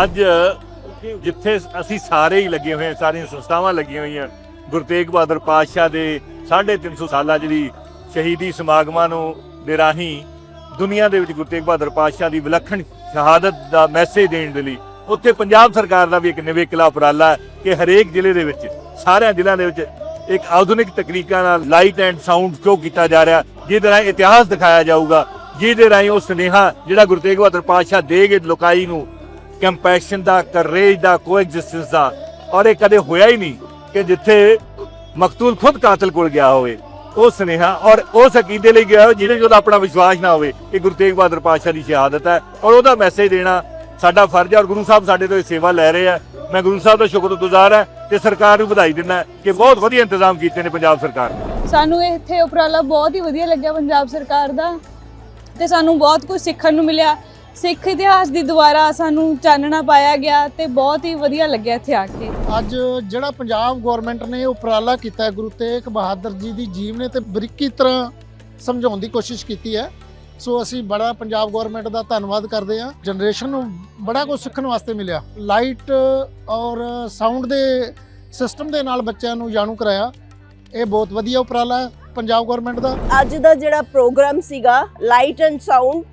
ਅੱਜ ਜਿੱਥੇ ਅਸੀਂ ਸਾਰੇ ਹੀ ਲੱਗੇ ਹੋਏ ਹਾਂ, ਸਾਰੀਆਂ ਸੰਸਥਾਵਾਂ ਲੱਗੀਆਂ ਹੋਈਆਂ, ਗੁਰੂ ਤੇਗ ਬਹਾਦਰ ਪਾਤਸ਼ਾਹ ਦੇ 350 ਸਾਲਾ ਜਿਹੜੀ ਸ਼ਹੀਦੀ ਸਮਾਗਮਾਂ ਨੂੰ ਦੇ ਰਾਹੀਂ ਦੁਨੀਆ ਦੇ ਵਿੱਚ ਗੁਰੂ ਤੇਗ ਬਹਾਦਰ ਪਾਤਸ਼ਾਹ ਦੀ ਵਿਲੱਖਣ ਸ਼ਹਾਦਤ ਦਾ ਮੈਸੇਜ ਦੇਣ ਦੇ ਲਈ ਉੱਥੇ ਪੰਜਾਬ ਸਰਕਾਰ ਦਾ ਵੀ ਇੱਕ ਨਿਵੇਕਲਾ ਉਪਰਾਲਾ ਹੈ ਕਿ ਹਰੇਕ ਜ਼ਿਲ੍ਹੇ ਦੇ ਵਿੱਚ, ਸਾਰਿਆਂ ਜ਼ਿਲ੍ਹਿਆਂ ਦੇ ਵਿੱਚ ਇੱਕ ਆਧੁਨਿਕ ਤਕਨੀਕਾਂ ਨਾਲ ਲਾਈਟ ਐਂਡ ਸਾਊਂਡ ਸ਼ੋਅ ਕੀਤਾ ਜਾ ਰਿਹਾ, ਜਿਹਦੇ ਰਾਹੀਂ ਇਤਿਹਾਸ ਦਿਖਾਇਆ ਜਾਊਗਾ, ਜਿਹਦੇ ਰਾਹੀਂ ਉਹ ਸੁਨੇਹਾ ਜਿਹੜਾ ਗੁਰੂ ਤੇਗ ਬਹਾਦਰ ਪਾਤਸ਼ਾਹ ਦੇ ਗਏ ਲੋਕਾਈ ਨੂੰ ਕੰਪੈਸ਼ਨ ਦਾ ਕਰੇਜ ਦਾ ਕੋਐਗਜ਼ਿਸਟੈਂਸ ਦਾ। ਔਰ ਇਹ ਕਦੇ ਹੋਇਆ ਹੀ ਨਹੀਂ ਕਿ ਜਿੱਥੇ ਮਕਤੂਲ ਖੁਦ ਕਾਤਲ ਕੋਲ ਗਿਆ ਹੋਵੇ, ਉਹ ਸੁਨੇਹਾ ਔਰ ਉਸ ਅਕੀਦੇ ਲਈ ਗਿਆ ਜਿਹਦੇ 'ਚ ਆਪਣਾ ਵਿਸ਼ਵਾਸ ਨਾ ਹੋਵੇ ਕਿ ਗੁਰੂ ਤੇਗ ਬਹਾਦਰ ਪਾਤਸ਼ਾਹ ਦੀ ਸ਼ਹਾਦਤ ਹੈ। ਔਰ ਉਹਦਾ ਮੈਸੇਜ ਦੇਣਾ ਸਾਡਾ ਫਰਜ਼ ਹੈ ਔਰ ਗੁਰੂ ਸਾਹਿਬ ਸਾਡੇ ਤੋਂ ਇਹ ਸੇਵਾ ਲੈ ਰਹੇ ਆ ਮੈਂ ਗੁਰੂ ਸਾਹਿਬ ਦਾ ਸ਼ੁਕਰਗੁਜ਼ਾਰ ਹਾਂ ਤੇ ਸਰਕਾਰ ਨੂੰ ਵਧਾਈ ਦਿੰਦਾ ਕਿ ਬਹੁਤ ਵਧੀਆ ਇੰਤਜ਼ਾਮ ਕੀਤੇ ਨੇ ਪੰਜਾਬ ਸਰਕਾਰ ਸਾਨੂੰ ਇਹ ਇੱਥੇ ਉਪਰਾਲਾ ਬਹੁਤ ਹੀ ਵਧੀਆ ਲੱਗਿਆ ਪੰਜਾਬ ਸਰਕਾਰ ਦਾ ਤੇ ਸਾਨੂੰ ਬਹੁਤ ਕੁਝ ਸਿੱਖਣ ਨੂੰ ਮਿਲਿਆ। ਸਿੱਖ ਇਤਿਹਾਸ ਦੀ ਦੁਆਰਾ ਸਾਨੂੰ ਚਾਨਣਾ ਪਾਇਆ ਗਿਆ ਤੇ ਬਹੁਤ ਹੀ ਵਧੀਆ ਲੱਗਿਆ ਇੱਥੇ ਆ ਕੇ। ਅੱਜ ਜਿਹੜਾ ਪੰਜਾਬ ਗਵਰਨਮੈਂਟ ਨੇ ਉਪਰਾਲਾ ਕੀਤਾ ਹੈ ਗੁਰੂ ਤੇਗ ਬਹਾਦਰ ਜੀ ਦੀ ਜੀਵਨੀ ਤੇ ਬਰੀਕੀ ਤਰ੍ਹਾਂ ਸਮਝਾਉਣ ਦੀ ਕੋਸ਼ਿਸ਼ ਕੀਤੀ ਹੈ। ਸੋ ਅਸੀਂ ਬੜਾ ਪੰਜਾਬ ਗਵਰਨਮੈਂਟ ਦਾ ਧੰਨਵਾਦ ਕਰਦੇ ਹਾਂ। ਜਨਰੇਸ਼ਨ ਨੂੰ ਬੜਾ ਕੁਝ ਸਿੱਖਣ ਵਾਸਤੇ ਮਿਲਿਆ। ਲਾਈਟ ਔਰ ਸਾਊਂਡ ਦੇ ਸਿਸਟਮ ਦੇ ਨਾਲ ਬੱਚਿਆਂ ਨੂੰ ਜਾਣੂ ਕਰਾਇਆ। ਇਹ ਬਹੁਤ ਵਧੀਆ ਉਪਰਾਲਾ ਹੈ ਪੰਜਾਬ ਗਵਰਨਮੈਂਟ ਦਾ। ਅੱਜ ਦਾ ਜਿਹੜਾ ਪ੍ਰੋਗਰਾਮ ਸੀਗਾ ਲਾਈਟ ਐਂਡ ਸਾਊਂਡ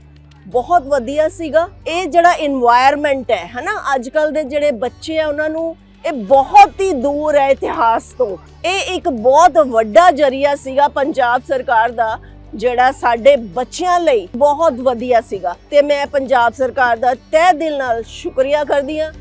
ਬਹੁਤ ਵਧੀਆ ਸੀਗਾ। ਇਹ ਜਿਹੜਾ এনवायरमेंट ਹੈ, ਹਨਾ ਅੱਜ ਕੱਲ ਦੇ ਜਿਹੜੇ ਬੱਚੇ ਆ, ਉਹਨਾਂ ਨੂੰ ਇਹ ਬਹੁਤ ਹੀ ਦੂਰ ਹੈ ਇਤਿਹਾਸ ਤੋਂ। ਇਹ ਇੱਕ ਬਹੁਤ ਵੱਡਾ ਜਰੀਆ ਸੀਗਾ ਪੰਜਾਬ ਸਰਕਾਰ ਦਾ, ਜਿਹੜਾ ਸਾਡੇ ਬੱਚਿਆਂ ਲਈ ਬਹੁਤ ਵਧੀਆ ਸੀਗਾ। ਤੇ ਮੈਂ ਪੰਜਾਬ ਸਰਕਾਰ ਦਾ ਤਹਿ ਦਿਲ ਨਾਲ ਸ਼ੁਕਰੀਆ ਕਰਦੀ ਹਾਂ।